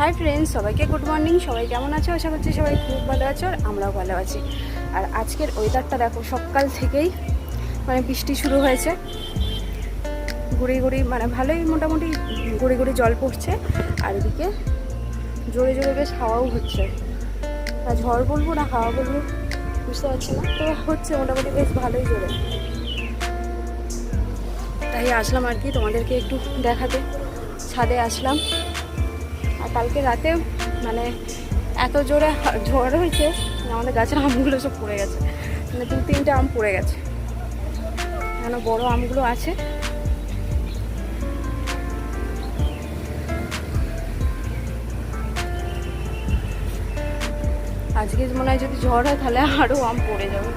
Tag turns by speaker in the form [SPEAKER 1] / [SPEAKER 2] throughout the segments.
[SPEAKER 1] High friends সবাইকে good morning সবাই কেমন আছো? আশা করছি সবাই খুব ভালো আছো আর আমরাও ভালো আছি। আর আজকের ওয়েদারটা দেখো, সকাল থেকেই মানে বৃষ্টি শুরু হয়েছে। গুড়ি গুড়ি মানে ভালোই মোটামুটি গুড়ি গুড়ি জল পড়ছে। আর এদিকে জোরে জোরে বেশ হাওয়াও হচ্ছে। আর ঝড় বলব না, হাওয়া বলব, বুঝতে পারছি না। তো হচ্ছে মোটামুটি বেশ ভালোই জোরে। তাই আসলাম আর কি তোমাদেরকে একটু দেখাতে। ছাদে আসলাম। আর কালকে রাতে মানে এত জোরে ঝড় হয়েছে, আমাদের গাছের আমগুলো সব পড়ে গেছে। মানে দু তিনটে আম পড়ে গেছে। এখনও বড় আমগুলো আছে। আজকে মনে হয় যদি ঝড় হয়, তাহলে আরও আম পড়ে যাবে।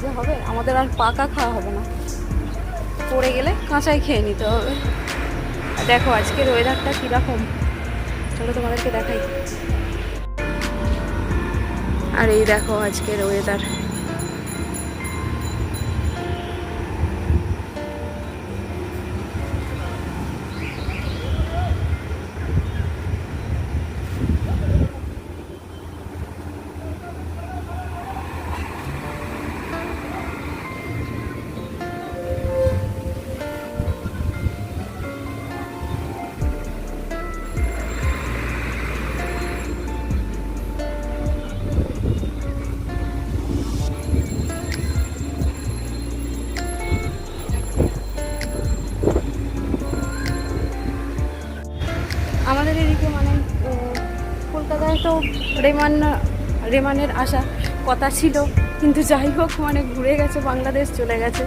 [SPEAKER 1] যে হবে, আমাদের আর পাকা খাওয়া হবে না। পড়ে গেলে কাঁচাই খেয়ে নিতে হবে। দেখো, আজকের ওয়েদারটা কীরকম। চলো তোমাদেরকে দেখাই। আর এই দেখো আজকের ওয়েদার আমাদের এদিকে মানে কলকাতায় তো রেমান রেমানের আসা কথা ছিল। কিন্তু যাই হোক মানে ঘুরে গেছে, বাংলাদেশ চলে গেছে।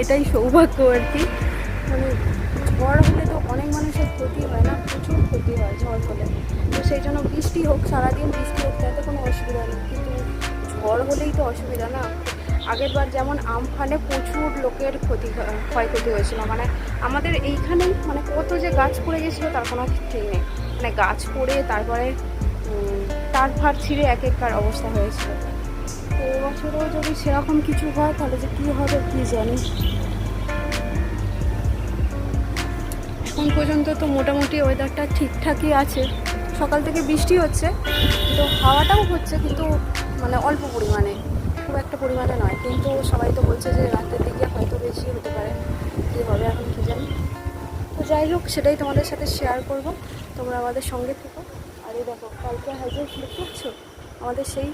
[SPEAKER 1] এটাই সৌভাগ্য আর কি। মানে ঝড় হলে তো অনেক মানুষের ক্ষতি হয় না, প্রচুর ক্ষতি হয় ঝড় হলে। তো সেই জন্য বৃষ্টি হোক, সারাদিন বৃষ্টি হোক, তাতে কোনো অসুবিধা নেই। কিন্তু ঝড় হলেই তো অসুবিধা না। আগের বার যেমন আমফানে প্রচুর লোকের ক্ষতি ক্ষয়ক্ষতি হয়েছিল। মানে আমাদের এইখানেই মানে কত যে গাছ পড়ে গেছিল, তার কোনো ঠিক নেই। মানে গাছ পড়ে তারপরে তার ফার ছিঁড়ে এক একবার অবস্থা হয়েছিল। তো এবছরও যদি সেরকম কিছু হয়, তাহলে যে কী হবে কী জানি। এখন পর্যন্ত তো মোটামুটি ওয়েদারটা ঠিকঠাকই আছে। সকাল থেকে বৃষ্টি হচ্ছে তো হাওয়াটাও হচ্ছে, কিন্তু মানে অল্প পরিমাণে। খুব একটা পরিমাণে নয়, কিন্তু সবাই তো বলছে যে রাতের দিকে হয়তো বেশি হতে পারে। কী হবে এখন কী জানি। তো যাই হোক, সেটাই তোমাদের সাথে শেয়ার করব। তোমরা আমাদের সঙ্গে থেকো। আর এই দেখো, কালকে হাইজে দেখতে পাচ্ছ আমাদের সেই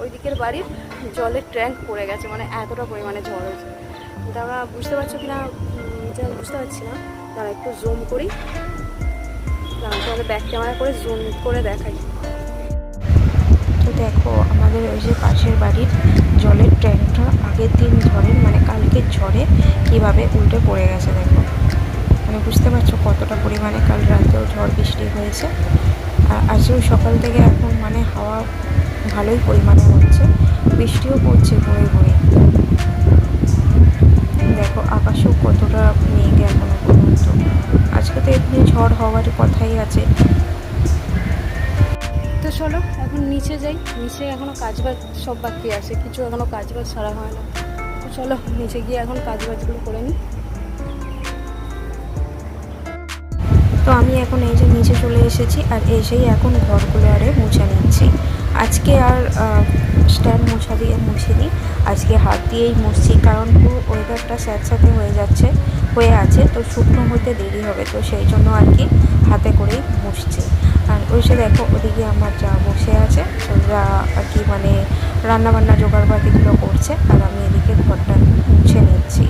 [SPEAKER 1] ওই দিকের বাড়ির জলের ট্যাঙ্ক পড়ে গেছে মানে এতটা পরিমাণে ঝড় হয়েছে। কিন্তু আমরা বুঝতে পারছ কি না যে বুঝতে পারছি না। দাঁড়া একটু জুম করি। দাঁড়া তোমাদের ব্যাক ক্যামেরা করে জুম করে দেখাই।
[SPEAKER 2] তো দেখো, আমাদের ওই যে পাশের বাড়ির জলের ট্যাঙ্কটা আগের দিন ঝড়ের মানে কালকের ঝড়ে কীভাবে উল্টে পড়ে গেছে, দেখো। মানে বুঝতে পারছ কতটা পরিমাণে কাল রাতেও ঝড় বৃষ্টি হয়েছে। আর আজকেও সকাল থেকে এখন মানে হাওয়া ভালোই পরিমাণে হচ্ছে, বৃষ্টিও পড়ছে বয়ে বয়ে। দেখো, আকাশেও কতটা মেঘ এখনও পর্যন্ত। আজকে তো এমনি ঝড় হওয়ার কথাই আছে।
[SPEAKER 1] তো চলো, এখন নিচে যাই। নিচে এখনও কাজ বাজ সব বাকি আছে, কিছু এখনও কাজ বাজ সারা হয় না। তো চলো, নিচে গিয়ে এখন কাজ বাজগুলো করে নিই।
[SPEAKER 2] তো আমি এখন এই যে নিচে চলে এসেছি আর এসেই এখন ঘরগুলো আরে মুছে নিচ্ছি। আজকে আর স্ট্যান্ড মোছা দিয়ে মুছে মুছিনি। আজকে হাত দিয়েই মুছছি কারণ পুরো ওয়েদারটা স্যাঁতস্যাঁতে হয়ে যাচ্ছে, হয়ে আছে, তো শুকনো হতে দেরি হবে, তো সেই জন্য আর কি হাতে করেই মুছছি। আর ওই সে দেখো, ওদিকে আমার যা বসে আছে, ওরা আর কি মানে রান্নাবান্না জোগাড়বাতিগুলো করছে, আর আমি এদিকে ঘরটা মুছে নিচ্ছি।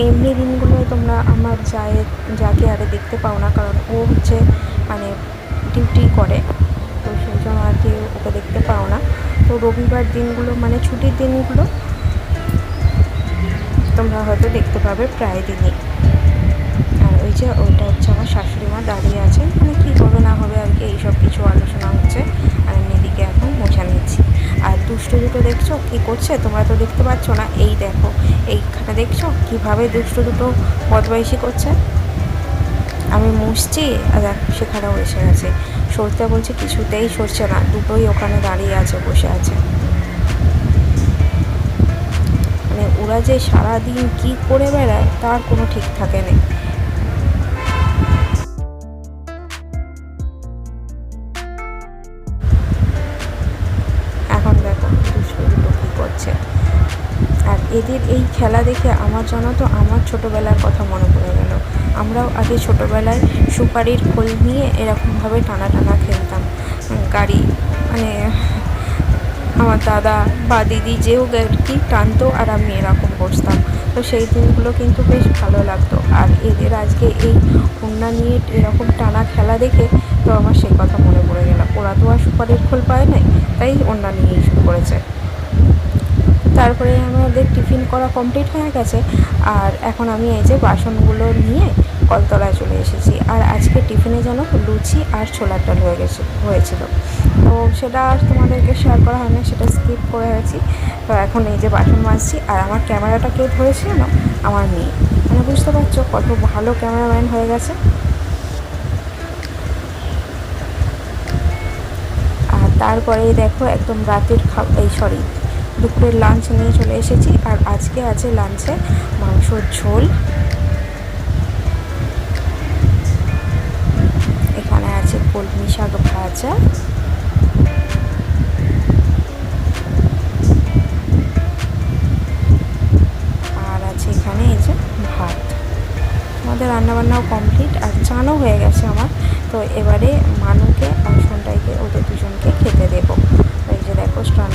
[SPEAKER 2] এমনি দিনগুলোয় তোমরা আমার জায়ের যাকে আরে দেখতে পাও না, কারণ ও হচ্ছে মানে ডিউটি করে। তো সেই জন্য আর কি ওকে দেখতে পাও না। তো রবিবার দিনগুলো মানে ছুটির দিনগুলো তোমরা হয়তো দেখতে পাবে প্রায় দিনই। আর ওই যে ওইটা হচ্ছে আমার শাশুড়ি মা দাঁড়িয়ে আছে মানে কী হবে না হবে আর কি, এইসব কিছু আলোচনা হচ্ছে। মোছা নিচ্ছি। আর দুষ্টু দুটো দেখছ? কী করছে? তোমরা তো দেখতে পাচ্ছ না। এই দেখো, এইখানে দেখছ? কীভাবে দুষ্টু দুটো বদমাইশি করছে? আমি মুছছি, আর সেখানেও এসে গেছে। সরতে বলছে, কিছুতেই সরছে না, দুটোই ওখানে দাঁড়িয়ে আছে, বসে আছে। মানে ওরা যে সারাদিন কি করে বেড়ায়, তার কোনো ঠিক থাকে নেই। এদের এই খেলা দেখে আমার জন্য তো, আমার ছোটোবেলার কথা মনে পড়ে গেল। আমরাও আগে ছোটোবেলায় সুপারির খোল নিয়ে এরকমভাবে টানা টানা খেলতাম গাড়ি মানে আমার দাদা বা দিদি যেও কি টানতো আর আমি এরকম বসতাম। তো সেই দিনগুলো কিন্তু বেশ ভালো লাগতো। আর এদের আজকে এই কন্যা নিয়ে এরকম টানা খেলা দেখে তো আমার সেই কথা মনে পড়ে গেল। ওরা তো আর সুপারির খোল পায় নাই, তাই অন্য নিয়েই শুরু করেছে। তারপরে আমাদের টিফিন করা কমপ্লিট হয়ে গেছে। আর এখন আমি এই যে বাসনগুলো নিয়ে কলতলায় চলে এসেছি। আর আজকে টিফিনে যেন লুচি আর ছোলার ডাল হয়ে গেছে, হয়েছিল। তো সেটা আর তোমাদেরকে শেয়ার করা হয় না, সেটা স্কিপ করে গেছি তো এখন এই যে বাসন মাজছি, আর আমার ক্যামেরাটা কেউ ধরেছিল না আমার মেয়ে। মানে বুঝতে পারছ কত ভালো ক্যামেরাম্যান হয়ে গেছে। আর তারপরে দেখো একদম রাতের খাবার এই সরি দুপুরের লাঞ্চ নিয়ে চলে এসেছি আর আজকে আছে লাঞ্চে মাংসর ঝোল। এখানে আছে কলমি শাক ভাজা। আর আছে এখানে এই যে ভাত। আমাদের রান্নাবান্নাও কমপ্লিট আর চানও হয়ে গেছে আমার। তো এবারে মানুকে আর সন্টাইকে, ওদের দুজনকে খেতে দেবো।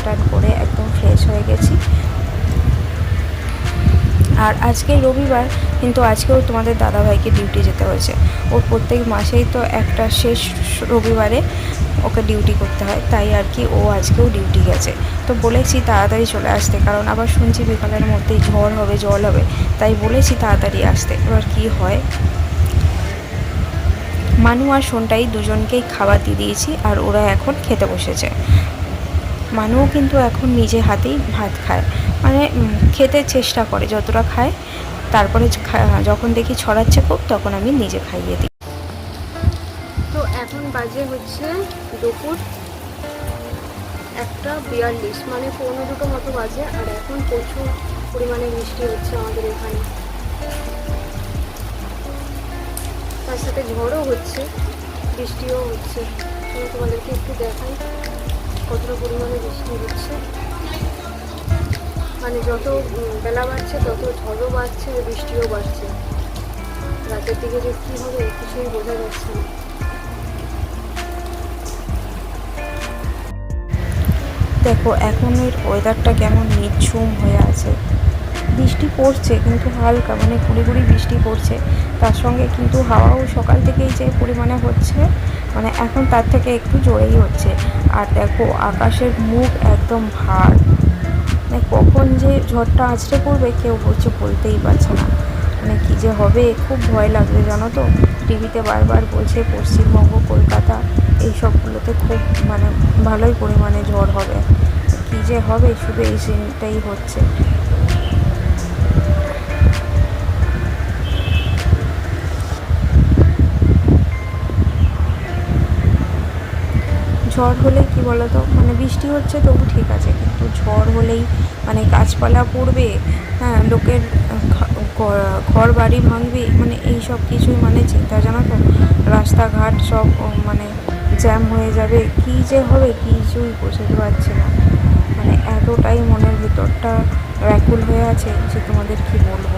[SPEAKER 2] টান করে একদম ফ্রেশ হয়ে গেছি। আর আজকে রবিবার, কিন্তু আজকেও তোমাদের দাদাভাইকে ডিউটি যেতে হয়েছে। ওর প্রত্যেক মাসেই তো একটা শেষ রবিবারে ওকে ডিউটি করতে হয়, তাই আর কি ও আজকেও ডিউটি গেছে। তো বলেছি তাড়াতাড়ি চলে আসতে, কারণ আবার শুনছি বিকালের মধ্যেই ঝড় হবে, জল হবে, তাই বলেছি তাড়াতাড়ি আসতে। এবার কি হয়? মানু আর সোনটাই দুজনকেই খাবার দিয়ে দিয়েছি, আর ওরা এখন খেতে বসেছে। মানুও কিন্তু এখন নিজে হাতেই ভাত খায়। মানে খেতে চেষ্টা করে, যতটা খায়, তারপরে যখন দেখি ছড়াচ্ছে খুব, তখন আমি নিজে খাইয়ে দিই।
[SPEAKER 1] তো এখন বাজে হচ্ছে দুপুর একটা বিয়াল্লিশ মানে পৌনে দুটো মতো বাজে, আর এখন প্রচুর পরিমাণে বৃষ্টি হচ্ছে আমাদের এখানে। তার সাথে ঝড়ও হচ্ছে, বৃষ্টিও হচ্ছে। তোমাদেরকে একটু দেখাই। কতটা পরিমাণে বৃষ্টি হচ্ছে? মানে যত বেলা বাড়ছে, তত ঝড়ও বাড়ছে, বৃষ্টিও বাড়ছে। রাতের দিকে যে কী হবে, কিছুই বোঝা যাচ্ছে না।
[SPEAKER 2] দেখো এখন এর ওয়েদারটা কেমন নিঝুম হয়ে আছে। বৃষ্টি পড়ছে, কিন্তু হালকা মানে গুড়ি গুড়ি বৃষ্টি পড়ছে। তার সঙ্গে কিন্তু হাওয়াও সকাল থেকেই যে পরিমাণে হচ্ছে মানে এখন তার থেকে একটু জোরেই হচ্ছে। আর দেখো, আকাশের মুখ একদম ভার। মানে কখন যে ঝড়টা আছড়ে পড়বে কেউ বলছে বলতেই পারছে না। মানে কী যে হবে, খুব ভয় লাগবে, জানো তো? টিভিতে বারবার বলছে পশ্চিমবঙ্গ, কলকাতা, এই সবগুলোতে খুব মানে ভালোই পরিমাণে ঝড় হবে। কী যে হবে, শুধু এই সিনটাই হচ্ছে। ঝড় হলে কি বলতো? মানে বৃষ্টি হচ্ছে তবু ঠিক আছে, কিন্তু ঝড় হলেই মানে গাছপালা পড়বে হ্যাঁ লোকের ঘর বাড়ি ভাঙবে মানে এই সব কিছুই মানে চিন্তা জানো তো? রাস্তাঘাট সব মানে জ্যাম হয়ে যাবে, কী যে হবে কিছুই বুঝতে পারছি না। মানে এতটাই মনের ভিতরটা ব্যাকুল হয়ে আছে যে তোমাদের কি বলব?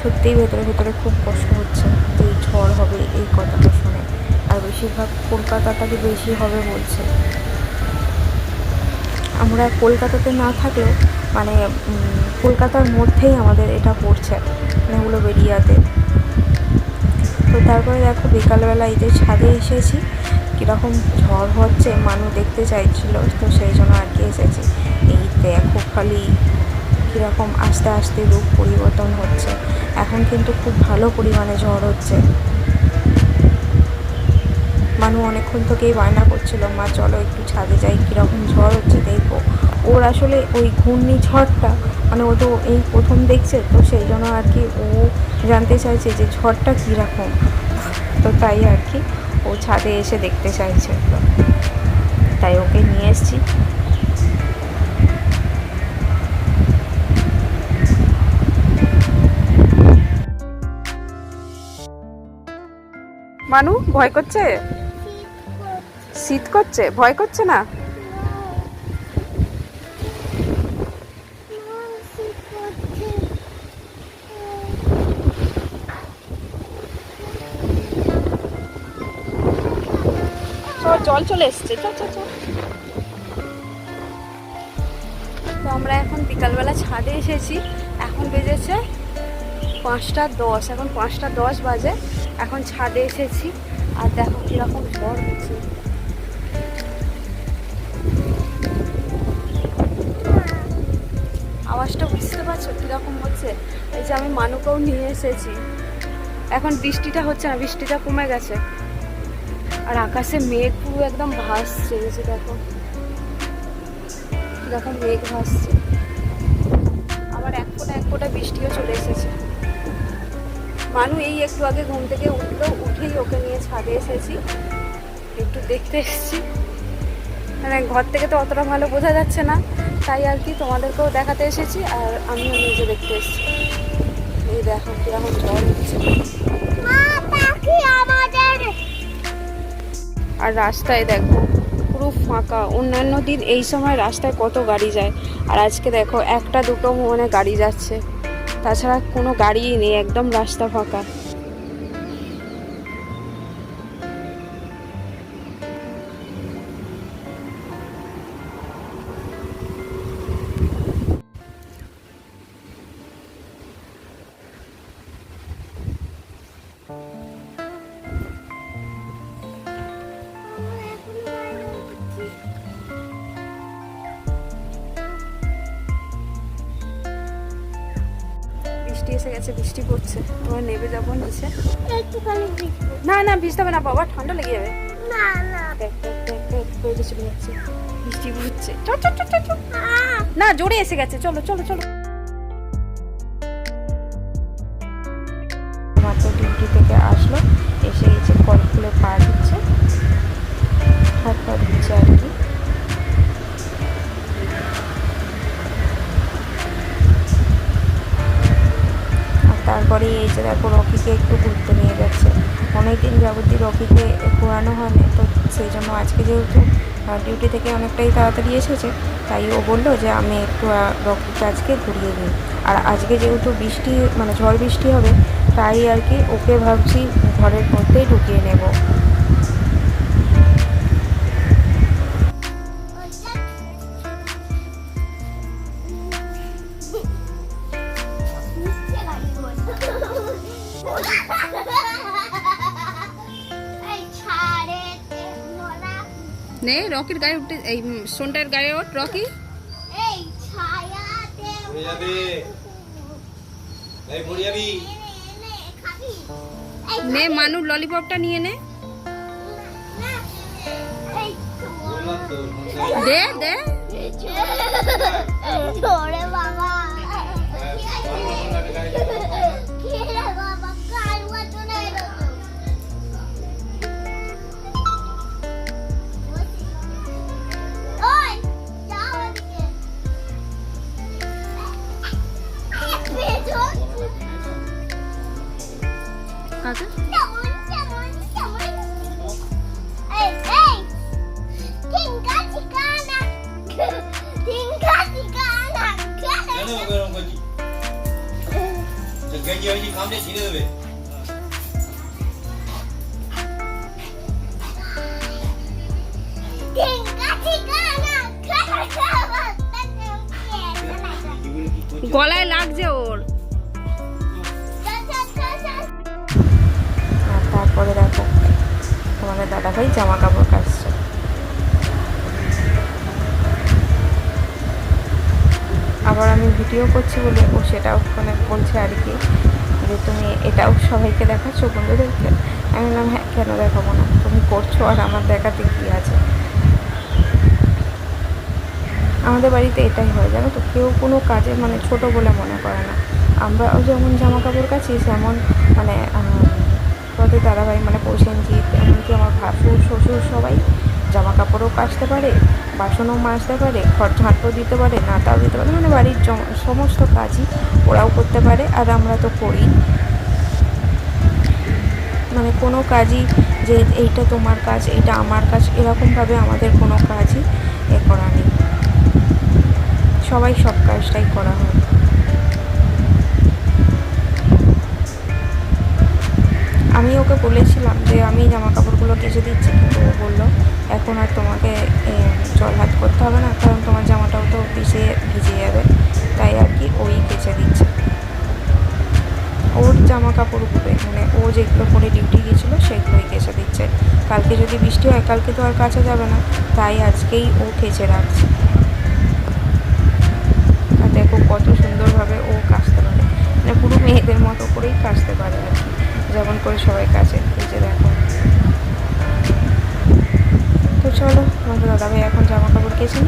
[SPEAKER 2] সত্যিই ভেতরে ভেতরে খুব কষ্ট হচ্ছে যে এই ঝড় হবে এই কথাটা আর বেশিরভাগ কলকাতাটাকে বেশি হবে বলছে। আমরা কলকাতাতে না থাকলেও মানে কলকাতার মধ্যেই আমাদের এটা পড়ছে মানে ওগুলো বেরিয়াতে। তো তারপরে দেখো, বিকালবেলা যে ছাদে এসেছি, কীরকম ঝড় হচ্ছে মানুষ দেখতে চাইছিল, তো সেই জন্য আর কি এসেছি। এই দেখো খালি কীরকম আস্তে আস্তে রূপ পরিবর্তন হচ্ছে। এখন কিন্তু খুব ভালো পরিমাণে ঝড় হচ্ছে। মানু অনেকক্ষণ থেকেই বায়না করছিল, মা, চলো একটু ছাদে যাই, কীরকম ঝড় হচ্ছে দেখব। ওর আসলে ওই ঘূর্ণিঝড়টা মানে ও তো এই প্রথম দেখছে, তো সেই জন্য আর কি ও জানতে চাইছে যে ঝড়টা কীরকম। তো তাই আর কি ও ছাদে এসে দেখতে চাইছে। তাই ওকে নিয়ে এসছি।
[SPEAKER 1] মানু, ভয় করছে? শীত করছে? ভয় করছে না? জল চলে এসছে চল চল চল। তো আমরা এখন বিকালবেলা ছাদে এসেছি। এখন বেজেছে পাঁচটা দশ এখন পাঁচটা দশ বাজে। এখন ছাদে এসেছি। আর দেখো কীরকম ঝড় হচ্ছে। পারছ কীরকম হচ্ছে? এই যে আমি মানুকেও নিয়ে এসেছি। এখন বৃষ্টিটা হচ্ছে না, বৃষ্টিটা কমে গেছে। আর আকাশে মেঘ পুরো একদম ভাসছে, এই দেখো। কীরকম মেঘ ভাসছে। আবার এক ফোঁটা এক ফোঁটা বৃষ্টিও চলে এসেছে। মানু এই একটু আগে ঘুম থেকে উঠল, উঠেই ওকে নিয়ে ছাদে এসেছি। একটু দেখতে এসেছি। মানে ঘর থেকে তো অতটা ভালো বোঝা যাচ্ছে না, তাই আর কি তোমাদেরকেও দেখাতে এসেছি আর আমিও নিজে দেখতে এসেছি। এই দেখো কীরকম ঝড় হচ্ছে। আর রাস্তায় দেখো, পুরো ফাঁকা। অন্যান্য দিন এই সময় রাস্তায় কত গাড়ি যায়। আর আজকে দেখো, একটা দুটো মানে গাড়ি যাচ্ছে। তাছাড়া কোনো গাড়িই নেই, একদম রাস্তা ফাঁকা। গেছে বৃষ্টি পড়ছে। এবার নেবে যাব নিচে। না না বৃষ্টি হবে না বাবা ঠান্ডা লেগে যাবে।
[SPEAKER 3] না না।
[SPEAKER 1] চলে যাচ্ছে। বৃষ্টি পড়ছে! না জোরে এসে গেছে। চলো চলো চলো।
[SPEAKER 2] মাত্র ডিউটি থেকে আসলো। এসে এই যে কল খুলে পা দিচ্ছে। হাত পা দিচ্ছে আর কি। তারপরে এই যে দেখো রকিকে একটু ঘুরতে নিয়ে যাচ্ছে। অনেক দিন যাবতীয় রকিকে ঘোরানো হয়নি, তো সেই জন্য আজকে যেহেতু ডিউটি থেকে অনেকটাই তাড়াতাড়ি এসেছে, তাই ও বলল যে আমি একটু রকিকে আজকে ঘুরিয়ে দিই। আর আজকে যেহেতু বৃষ্টি মানে ঝড় বৃষ্টি হবে, তাই আর কি ওকে ভাবছি ঘরের মধ্যেই ঢুকিয়ে নেব।
[SPEAKER 1] রকির গায়ে উঠে এই সোনটার গায়ে ওঠ রকি
[SPEAKER 3] এই ছায়াতে
[SPEAKER 4] যাবে এই পড়ে যাবি
[SPEAKER 3] নে,
[SPEAKER 1] ললিপপটা নিয়ে নে দে দে গলায় লাগছে ওর।
[SPEAKER 2] আর তারপরে দেখো, তোমাদের দাদাভাই জামা কাপড় কাচছে। আবার আমি ভিডিও করছি বলে ও সেটাও মানে বলছে আর কি, যে তুমি এটাও সবাইকে দেখাচ্ছ, বন্ধুদেরকে। আমি বললাম হ্যাঁ কেন দেখাবো না? তুমি করছ আর আমার দেখাতে কী আছে? আমাদের বাড়িতে এটাই হয়, জানো তো? কেউ কোনো কাজে মানে ছোট বলে মনে করে না। আমরাও যেমন জামা কাপড় কাচি তেমন মানে তোদের দাদাভাই মানে প্রসেনজিৎ, এমনকি আমার ভাসুর, শ্বশুর সবাই জামা কাপড়ও কাচতে পারে, বাসনও মাজতে পারে, ঘর ঝাঁটও দিতে পারে, নাতাও দিতে পারে মানে বাড়ির সমস্ত কাজই ওরাও করতে পারে, আর আমরা তো করি। মানে কোনো কাজই যে এইটা তোমার কাজ, এইটা আমার কাজ, এরকমভাবে আমাদের কোনো কাজই এ করা নেই। সবাই সব কাজটাই করা হয়। আমি ওকে বলেছিলাম যে আমি জামা কাপড়গুলো কেচে দিচ্ছি, কিন্তু ও বলল, এখন আর তোমাকে জল হাত করতে হবে না, কারণ তোমার জামাটাও তো ভিজে ভিজে যাবে। তাই আর কি ওই কেচে দিচ্ছে। ওর জামা কাপড় কাপড়গুলো মানে ও যেগুলো পরে ডিউটি গিয়েছিল, সেগুলোই কেচে দিচ্ছে। কালকে যদি বৃষ্টি হয়, কালকে তো আর কাছে যাবে না। তাই আজকেই ও কেচে রাখছে। দেখো কত সুন্দরভাবে ও কাচতে পারে মানে পুরো মেয়েদের মতো করেই কাচতে পারে আর কি। যেমন করে সবাই কাছে এই যে দেখো। তো চলো আমাদের দাদাভাই এখন জামা কাপড় কেচে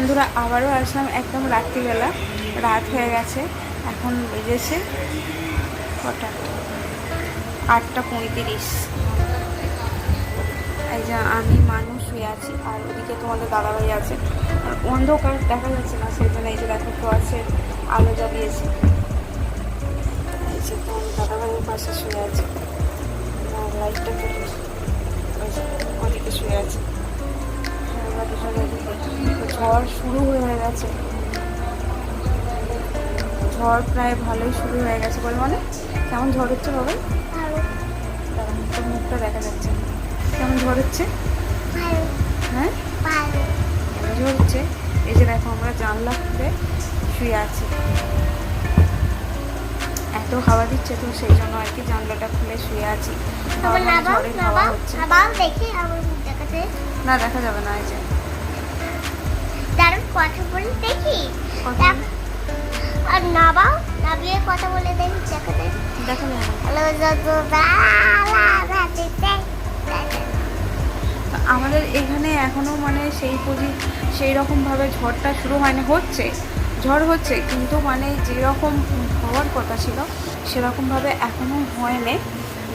[SPEAKER 2] বন্ধুরা, আবারও আসলাম একদম রাত্রিবেলা। রাত হয়ে গেছে, এখন বেজেছে কটা? আটটা পঁয়ত্রিশ। এই যে আমি মানুষ শুয়ে আছি, আর ওদিকে তোমাদের দাদাভাই আছে। অন্ধকার দেখা যাচ্ছে না, সেই জন্য এই যে দেখো তো আছে, আলো জ্বালিয়েছে। এই যে তোমাদের দাদাভাইয়ের পাশে শুয়ে আছে। লাইটটা ওদিকে শুয়ে আছে। আমরা ঝড় শুরু হয়ে গেছে। ঝড় প্রায় ভালোই শুরু হয়ে গেছে বলে মানে? কেমন ঝড় হচ্ছে বাবা? তোর মুখটা দেখা যাচ্ছে। কেমন ঝড় হচ্ছে? হ্যাঁ? ঝড় হচ্ছে? এই যে দেখো আমরা জানলা খুলে শুয়ে আছি। এত হাওয়া দিচ্ছে তো সেই জন্য আর কি জানলাটা খুলে শুয়ে আছি। না দেখা যাবে না এই যে।
[SPEAKER 3] কথা বলে দেখি? দেখ- আর নাবাও নাবিয়ে কথা বলে দেখি
[SPEAKER 2] দেখা
[SPEAKER 3] ভাতিতে
[SPEAKER 2] আমাদের এখানে এখনও মানে সেই পুঁজি সেই রকমভাবে ঝড়টা শুরু হয়নি হচ্ছে ঝড় হচ্ছে কিন্তু মানে যেরকম হওয়ার কথা ছিল সেরকমভাবে এখনও হয়নি।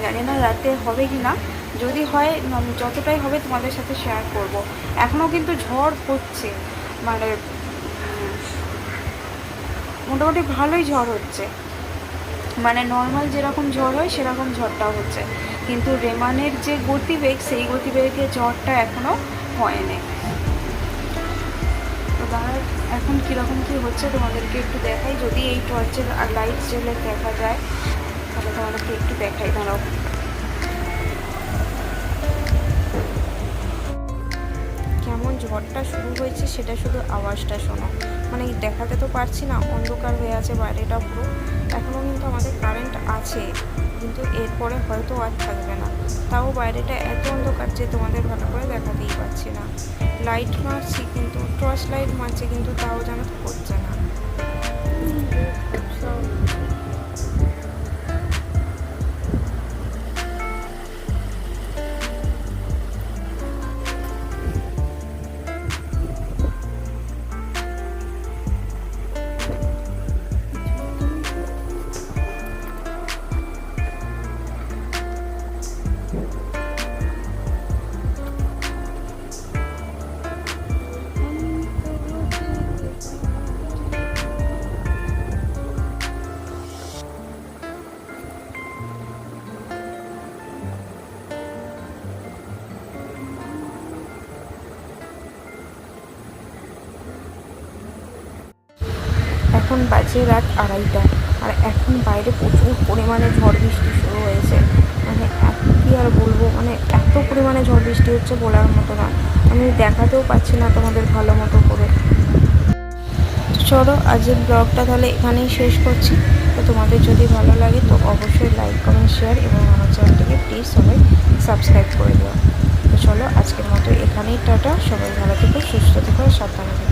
[SPEAKER 2] জানি না রাতে হবে কি না। যদি হয় যতটাই হবে তোমাদের সাথে শেয়ার করব। এখনও কিন্তু ঝড় হচ্ছে। মানে মোটামুটি ভালোই ঝড় হচ্ছে। মানে নর্মাল যেরকম ঝড় হয়, সেরকম ঝড়টাও হচ্ছে। কিন্তু রেমানের যে গতিবেগ, সেই গতিবেগে ঝড়টা এখনও হয়নি। তো দাঁড়া এখন কীরকম কী হচ্ছে তোমাদেরকে একটু দেখাই। যদি এই টর্চের আর লাইট জ্বেলে দেখা যায়, তাহলে তোমাদেরকে একটু দেখাই। দাঁড়াও। ঝড়টা শুরু হয়েছে, সেটা শুধু আওয়াজটা শোনো। মানে দেখাতে তো পারছি না, অন্ধকার হয়ে আছে বাইরেটা পুরো। এখনও কিন্তু আমাদের কারেন্ট আছে, কিন্তু এরপরে হয়তো আর থাকবে না। তাও বাইরেটা এত অন্ধকার যে তোমাদের ভালো করে দেখাতেই পারছি না। লাইট মারছি কিন্তু টর্চ লাইট মারছে কিন্তু তাও যেন হচ্ছে না। এখন বাজে রাত আড়াইটা। আর এখন বাইরে প্রচুর পরিমাণে ঝড় বৃষ্টি শুরু হয়েছে। মানে কী আর বলব? মানে এত পরিমাণে ঝড় বৃষ্টি হচ্ছে বলার মতো না। আমি দেখাতেও পাচ্ছি না তোমাদের ভালো মতো করে। চলো, আজকের ব্লগটা তাহলে এখানেই শেষ করছি। তো তোমাদের যদি ভালো লাগে, তো অবশ্যই লাইক কমেন্ট শেয়ার এবং আমার চ্যানেলটিকে প্লিজ সবাই সাবস্ক্রাইব করে দেওয়া তো চলো, আজকের মতো এখানেই টাটা। সবাই ভালো থেকো, সুস্থ থেকো, সাবধানে থেকো।